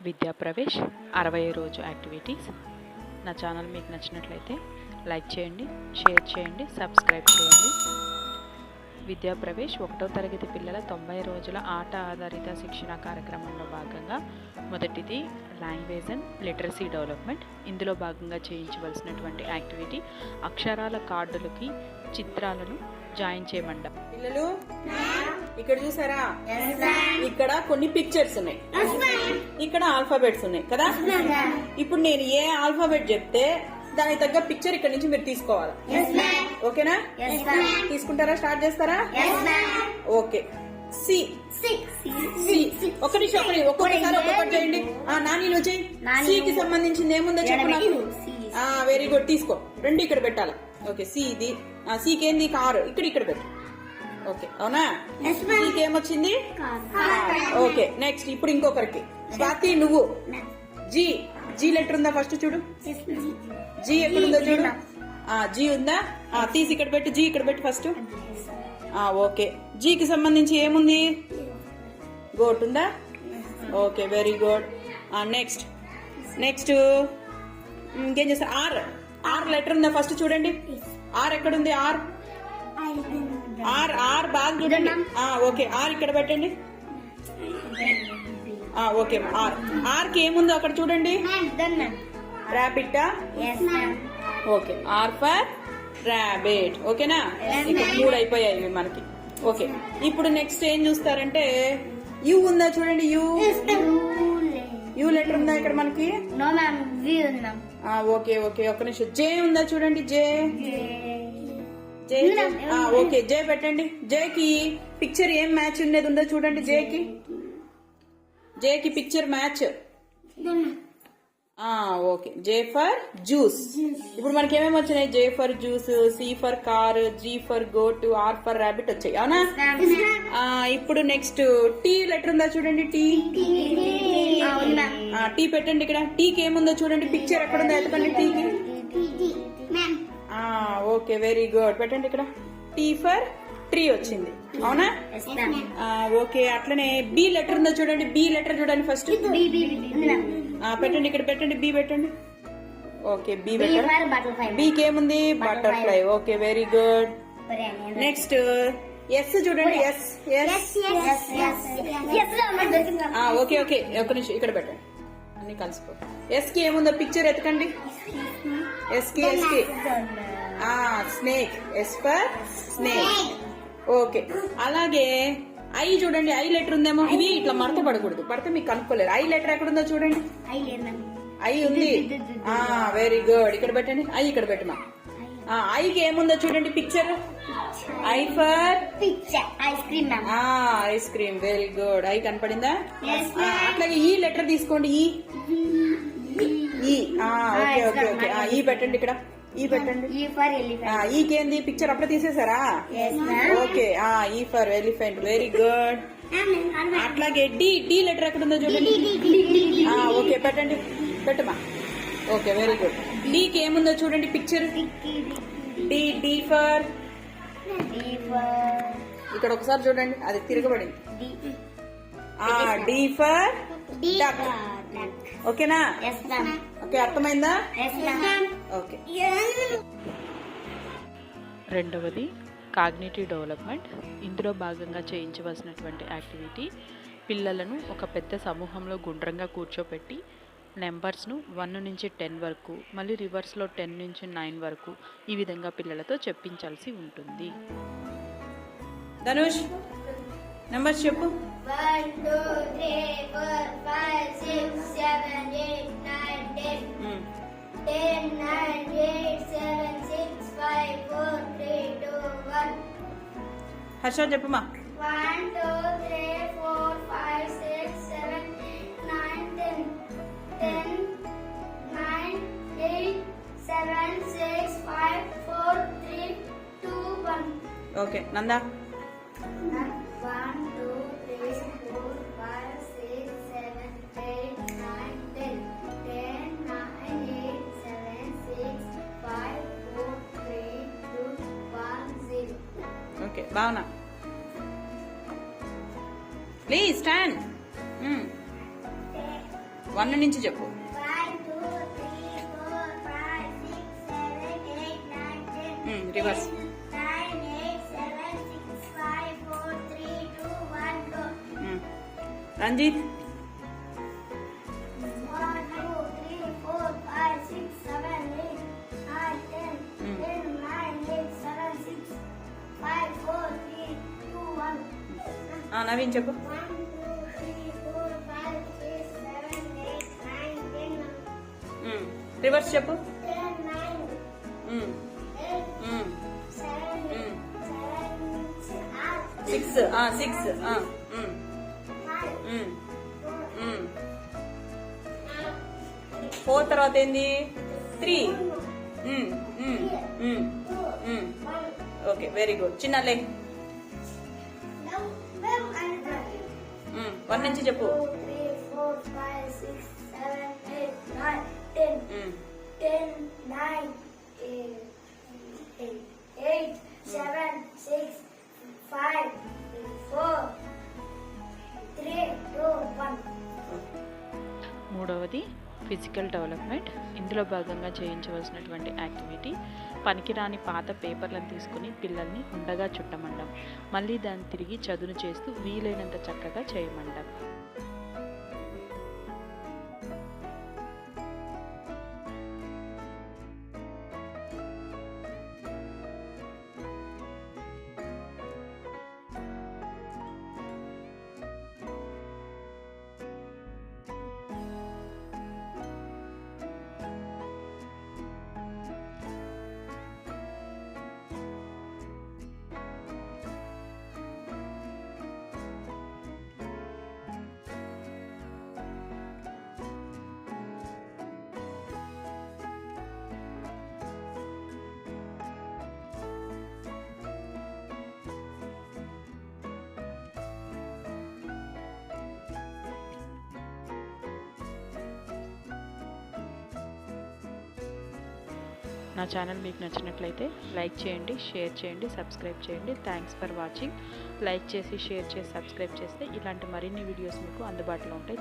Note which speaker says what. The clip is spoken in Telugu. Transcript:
Speaker 1: విద్యా ప్రవేశ్ అరవై రోజు యాక్టివిటీస్. నా ఛానల్ మీకు నచ్చినట్లయితే లైక్ చేయండి షేర్ చేయండి సబ్స్క్రైబ్ చేయండి. విద్యా ప్రవేశ్ ఒకటో తరగతి పిల్లల తొంభై రోజుల ఆట ఆధారిత శిక్షణ కార్యక్రమంలో భాగంగా మొదటిది లాంగ్వేజ్ అండ్ లిటరసీ డెవలప్మెంట్. ఇందులో భాగంగా చేయించవలసినటువంటి యాక్టివిటీ అక్షరాల కార్డులకి చిత్రాలను జాయిన్ చేయమండ
Speaker 2: పిల్లలు ఇక్కడ చూసారా? ఇక్కడ కొన్ని పిక్చర్స్ ఉన్నాయి. ఇక్కడ ఆల్ఫాబెట్స్ ఉన్నాయి కదా? ఇప్పుడు నేను ఏ ఆల్ఫాబెట్ చెప్తే దానికి తగ్గ పిక్చర్ ఇక్కడ నుంచి మీరు తీసుకోవాలి. ఓకేనా? తీసుకుంటారా? స్టార్ట్ చేస్తారా? ఓకే. సి సి ఒక నిమిషం ఒక నిమిషం ఒక్కొక్కసారి ఒక్కొక్కటి చేయండి. ఆ నాని నువ్వు చేయి. సి కి సంబంధించింది ఏముందో చెప్పు నాకు. వెరీ గుడ్ తీసుకో. రెండు ఇక్కడ పెట్టాలి? ఓకే సి ఇది సికి ఏంది? కారు ఇక్కడ ఇక్కడ పెట్టు. ఓకే. అవునా? ఏమొచ్చింది ఓకే నెక్స్ట్ ఇప్పుడు ఇంకొకరికి. స్వాతి నువ్వు? జీ. జీ లెటర్ ఉందా ఫస్ట్ చూడు జీ. ఎక్కడుందో చూడు. జీ ఉందా? తీసి ఇక్కడ పెట్టు జీ ఇక్కడ పెట్టు ఫస్ట్ ఓకే. జీకి సంబంధించి ఏముంది? గోట్ ఉందా? Okay very good next next ఇంకేం చేస్తారు ఆర్. ఆర్ లెటర్ ఉందా? ఫస్ట్ చూడండి. ఆర్ ఎక్కడుంది? ఆర్. ఆర్ బాగా చూడండి ఓకే. ఆర్ ఇక్కడ పెట్టండి. ఓకే. ఆర్. ఆర్కి ఏముందో అక్కడ చూడండి. ర్యాబిట్టా ఓకే. ఆర్ ఫర్ ర్యాబిట్ ఓకేనా? ఇప్పుడు మూడు అయిపోయాయి మనకి. ఓకే. ఇప్పుడు నెక్స్ట్ ఏం చూస్తారంటే యూ ఉందా చూడండి యూ. యూ లెటర్ ఉందా ఇక్కడ మనకి? Okay okay. ఒక్క నిమిషం. జే ఉందా చూడండి జే. జే ఓకే జే పెట్టండి. జే కి పిక్చర్ ఏం మ్యాచ్ ఉండేది ఉందో చూడండి జే కి జే కి picture match okay. J for juice ఇప్పుడు మనకి ఏమేమి వచ్చినాయి? J for juice C for car G for goat R for rabbit వచ్చాయి. అవునా? ఇప్పుడు నెక్స్ట్ టీ లెటర్ ఉందా చూడండి? టీ. టీ. పెట్టండి ఇక్కడ. టీకి ఏముందో చూడండి. పిక్చర్ ఎక్కడ ఉందో ఎత్తకండి టీకి. ఓకే వెరీ గుడ్ పెట్టండి ఇక్కడ. టీ ఫర్ ట్రీ వచ్చింది. అవునా? ఓకే అట్లనే బి లెటర్ ఉందో చూడండి. బి లెటర్ చూడండి ఫస్ట్ ఆ, పెట్టండి ఇక్కడ పెట్టండి. బి పెట్టండి. ఓకే బి పెట్టండి. బీకి ఏముంది butterfly okay very good next S చూడండి. S S
Speaker 3: S S S ma'am దొరికిందా
Speaker 2: ఓకే ఓకే ఒక నిమిషం ఇక్కడ పెట్టండి. అన్ని కలిసిపో ఎస్కి ఏముందో పిక్చర్ ఎత్తకండి ఎస్కి ఎస్కి snake S for snake okay అలాగే ఐ చూడండి ఐ లెటర్ ఉందేమో? ఇవి ఇట్లా మడత పడకూడదు. పడితే మీకు కనుక్కోలేరు ఐ లెటర్ ఎక్కడ ఉందో చూడండి.
Speaker 3: ఐ
Speaker 2: ఉంది. వెరీ గుడ్ ఇక్కడ పెట్టండి. ఐ ఇక్కడ పెట్టమా? ఐకి ఏముందో చూడండి picture I for
Speaker 3: picture ice cream
Speaker 2: ice cream very good I కనపడిందా? అట్లాగే ఈ లెటర్ తీసుకోండి. ఈ. ఓకే ఓకే ఓకే ఈ పెట్టండి ఇక్కడ. ఈ పెట్టండి.
Speaker 3: ఈ ఫర్
Speaker 2: ఆ,
Speaker 3: ఎలిఫెంట్
Speaker 2: ఈకేంది పిక్చర్ అప్పుడే తీసేసారా ఓకే ఆ E for elephant. Very good అట్లాగే డి డి లెటర్ ఎక్కడ ఉందో చూడండి. ఓకే పెట్టండి. పెట్టమా ఓకే వెరీ గుడ్ డీకి ఏముందో చూడండి పిక్చర్. D D for. ఇక్కడ ఒకసారి చూడండి అది తిరగబడింది.
Speaker 3: డి.
Speaker 2: ఫర్. ఓకేనా? ఓకే అర్థమైందా? ఓకే.
Speaker 1: రెండవది కాగ్నేటివ్ డెవలప్మెంట్. ఇందులో భాగంగా చేయించవలసినటువంటి యాక్టివిటీ పిల్లలను ఒక పెద్ద సమూహంలో గుండ్రంగా కూర్చోపెట్టి నెంబర్స్ను వన్ నుంచి టెన్ వరకు మళ్ళీ రివర్స్లో టెన్ నుంచి నైన్ వరకు ఈ విధంగా పిల్లలతో చెప్పించాల్సి ఉంటుంది.
Speaker 2: ధనుష్ నెంబర్స్ చెప్పు. హర్ష చెప్పుమా
Speaker 3: One, two, three, four, five, six, seven, nine, ten. Ten, nine, eight, seven, six, five, four, three, two, one.
Speaker 2: Okay Nanda
Speaker 3: One, two, three, four, five, six, seven, eight, nine, ten. Ten, nine, eight, seven, six, five, four, three, two, one, zero.
Speaker 2: Okay Bhavana please stand one నుంచి చెప్పు.
Speaker 3: One, two,
Speaker 2: నవీన్ చెప్పు. రివర్స్ చెప్పు. సిక్స్. సిక్స్. ఫోర్ తర్వాత ఏంది? త్రీ. Okay very good. చిన్న చిన్నలే. వన్ నుంచి చెప్పు
Speaker 3: Two, three,
Speaker 1: ఫిజికల్ డెవలప్మెంట్ ఇందులో భాగంగా చేయించవలసినటువంటి యాక్టివిటీ పనికిరాని పాత పేపర్లను తీసుకుని పిల్లల్ని ఉండగా చుట్టమండం మళ్ళీ దాన్ని తిరిగి చదును చేస్తూ వీలైనంత చక్కగా చేయమండం. నా ఛానల్ మీకు నచ్చినట్లయితే లైక్ చేయండి షేర్ చేయండి సబ్స్క్రైబ్ చేయండి. థ్యాంక్స్ ఫర్ వాచింగ్ లైక్ చేసి షేర్ చేసి సబ్స్క్రైబ్ చేస్తే ఇలాంటి మరిన్ని వీడియోస్ మీకు అందుబాటులో ఉంటాయి.